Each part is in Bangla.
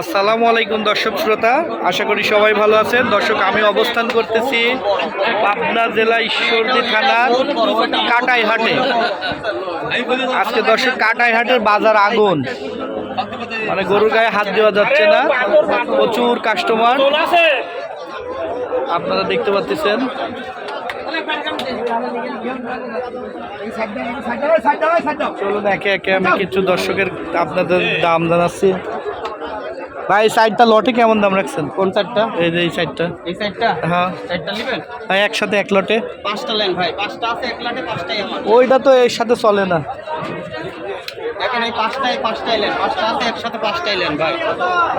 আসসালামু আলাইকুম দর্শক শ্রোতা, আশা করি সবাই ভালো আছেন। দর্শক, আমি অবস্থান করতেছি পাবনা জেলা ঈশ্বরদী থানার কাটাই হাটে আজকে দর্শক কাটাই হাটের বাজার আগুন। মানে গরুর গায়ে হাত দেওয়া যাচ্ছে না, প্রচুর কাস্টমার আপনারা দেখতে পাচ্ছেন। চলুন একে একে আমি কিছু দর্শকের আপনাদের দাম জানাচ্ছি। ভাই এই সাইডটা লটে কেমন দাম রাখছেন? কোন সাইডটা এই যে এই সাইডটা এই সাইডটা হ্যাঁ। সাইডটা নেবেন? ভাই একসাথে এক লটে। পাঁচটা লেন ভাই পাঁচটা আছে এক লটে পাঁচটাই আমার। ওইটা তো এর সাথে চলে না। দেখেন এই পাঁচটাই পাঁচটাই লেন পাঁচটা আছে একসাথে পাঁচটাই লেন ভাই।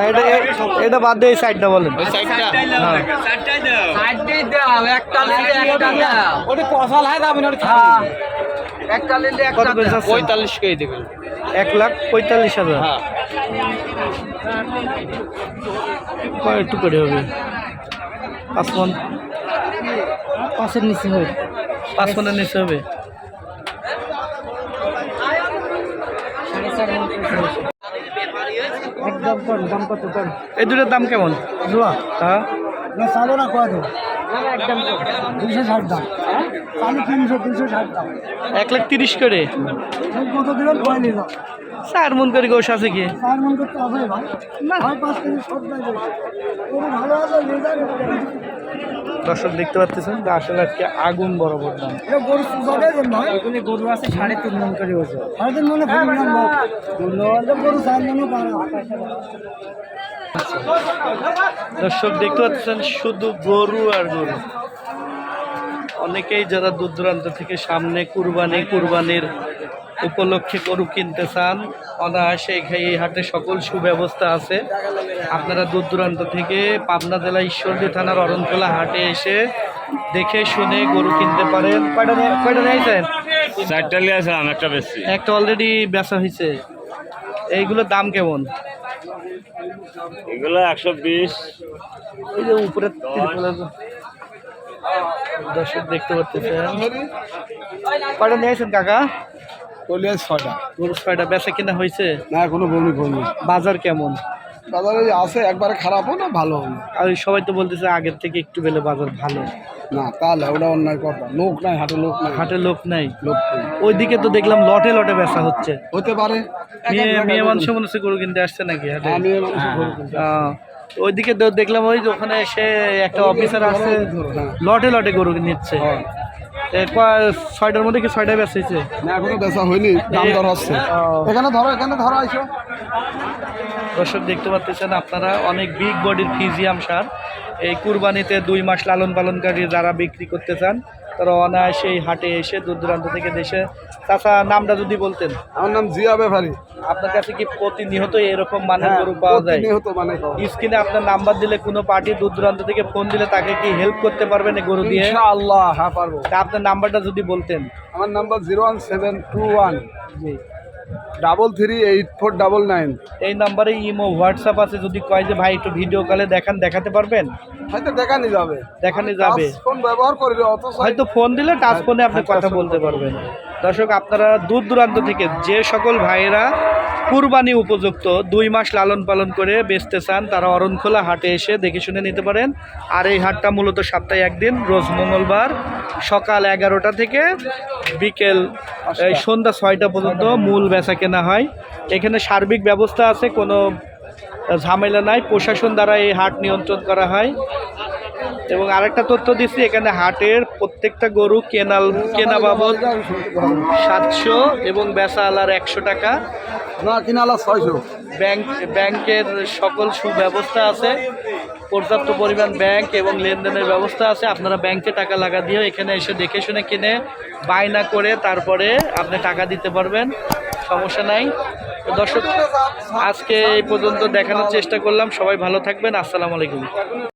এটা এটা বাদ দিয়ে সাইডটা বলেন। ওই সাইডটা হ্যাঁ। সাইডটাই দাও একটা লেনে একটা দাও। ওটা কসাল হয় দাও ওটা হ্যাঁ। একটা লেনে যাচ্ছে? পঁয়তাল্লিশ কেজি দেবেন? এক লাখ পঁয়তাল্লিশ হাজার। হ্যাঁ। একটু করে হবে? পাঁচ পাঁচের নিচে হবে। পাঁচ মনের নিচে হবে? একদম কম দাম কত? কম এই দুটোর দাম কেমন? জুয়া। হ্যাঁ? না চালো না কত একদম দুশো ষাট দাম। চালু তিনশো তিনশো ষাট দাম। এক লাখ তিরিশ করে? কত দিবেন কয় নিল চার মন করে গোস আছে কি? চার মন করতে হবে না। ভাই পাঁচ কেজি সব ভালো আছে দর্শক দেখতে পাচ্ছেন আসলে আজকে আগুন বরাবর দাম। গরু ওইখানে গরু আছে সাড়ে তিন মন করে ওজন সাড়ে তিন মনে গরু চার মনে দর্শক দেখতে পাচ্ছেন শুধু গরু আর গরু। অনেকেই যারা দূর দূরান্ত থেকে সামনে কুরবানি কুরবানির উপলক্ষে গরু কিনতে চান অনায়াসে এখানে এই হাটে সকল সুব্যবস্থা আছে। আপনারা দূর দূরান্ত থেকে পাবনা জেলা ঈশ্বরদী থানার অরণখোলা হাটে এসে দেখে শুনে গরু কিনতে পারেন। কয়টা কয়টা নিয়েছেন চারটা নিয়ে একটা বেশি একটা অলরেডি বেচা হয়েছে এইগুলোর দাম কেমন? এগুলো একশো বিশ। এই যে উপরে দর্শক দেখতে পাচ্ছেন কটা নিয়েছেন কাকা? ছটা গরু ছয়টা। বেচা কিনা হয়েছে? না কোনো বমি করনি বাজার কেমন? বাজারে আছে একবারে খারাপও না ভালো না? আর ওই সবাই তো বলতেছে আগের থেকে একটু বেলে বাজার ভালো। না তাহলে ওটা অন্যায় কথা। লোক নাই হাটে লোক নাই। হাটে লোক নাই। লোক নেই। ওইদিকে তো দেখলাম লটে লটে বেচা হচ্ছে। হতে পারে। মেয়ে মেয়ে মানুষ মনে হচ্ছে গরু কিনতে আসছে নাকি হাটে? গরু কিনতে আহ, ওইদিকে তো দেখলাম ওই যে ওখানে সে একটা অফিসার আছে হ্যাঁ। লটে লটে গরু নিচ্ছে। হ্যাঁ। ছয়টার মধ্যে কি ছয়টা হয়েছে? না এখনও বেচা হয়নি দাম দর হচ্ছে। এখানে ধরো এখানে ধরো আইসো। দর্শক দেখতে পাচ্ছেন আপনারা অনেক বিগ বডির ফিজিয়াম সার। এই কুরবানিতে দুই মাস লালন পালনকারী যারা বিক্রি করতে চান তারা অনায়াসে এই হাটে এসে দূর দূরান্ত থেকে দেশে। তাছাড়া নামটা যদি বলতেন। আমার নাম জিয়া ব্যাপারী আপনার কাছে কি প্রতিনিয়ত এরকম মানে গরু পাওয়া যায়? প্রতিনিয়ত মানে স্ক্রিনে আপনার নাম্বার দিলে কোনো পার্টি দূর দূরান্ত থেকে ফোন দিলে তাকে কি হেল্প করতে পারবেন এই গরু দিয়ে? আল্লাহ হ্যাঁ পারব। তা আপনার নাম্বারটা যদি বলতেন। আমার number zero one seven two one. Double three eight four double nine. এই নাম্বারে ইমো হোয়াটসঅ্যাপ আছে যদি কয় যে ভাই একটু ভিডিও কলে দেখান দেখাতে পারবেন? হয়তো দেখানি যাবে। দেখানো যাবে। ফোন ব্যবহার করিলে অত হয়তো ফোন দিলে টাচ ফোনে আপনি কথা বলতে পারবেন। দর্শক আপনারা দূর দূরান্ত থেকে যে সকল ভাইয়েরা কুরবানি উপযুক্ত দুই মাস লালন পালন করে বেচতে চান তারা অরণখোলা হাটে এসে দেখে শুনে নিতে পারেন। আর এই হাটটা মূলত সপ্তাহে একদিন রোজ মঙ্গলবার সকাল এগারোটা থেকে বিকেল এই সন্ধ্যা ছয়টা পর্যন্ত মূল বেচা কেনা হয়। এখানে সার্বিক ব্যবস্থা আছে কোনো ঝামেলা নাই। প্রশাসন দ্বারা এই হাট নিয়ন্ত্রণ করা হয়। এবং আরেকটা তথ্য দিচ্ছি এখানে হাটের প্রত্যেকটা গরু কেনাল কেনা বাবদ সাতশো এবং বেচা আলার একশো টাকা। না কিনালা ছয়শো। ব্যাংক ব্যাংকের সকল সুব্যবস্থা আছে পর্যাপ্ত পরিমাণ ব্যাংক এবং লেনদেনের ব্যবস্থা আছে। আপনারা ব্যাংকে টাকা লাগা দিয়ে এখানে এসে দেখে শুনে কিনে বায়না করে তারপরে আপনি টাকা দিতে পারবেন সমস্যা নাই। দর্শক আজকে এই পর্যন্ত দেখানোর চেষ্টা করলাম। সবাই ভালো থাকবেন। আসসালামু আলাইকুম।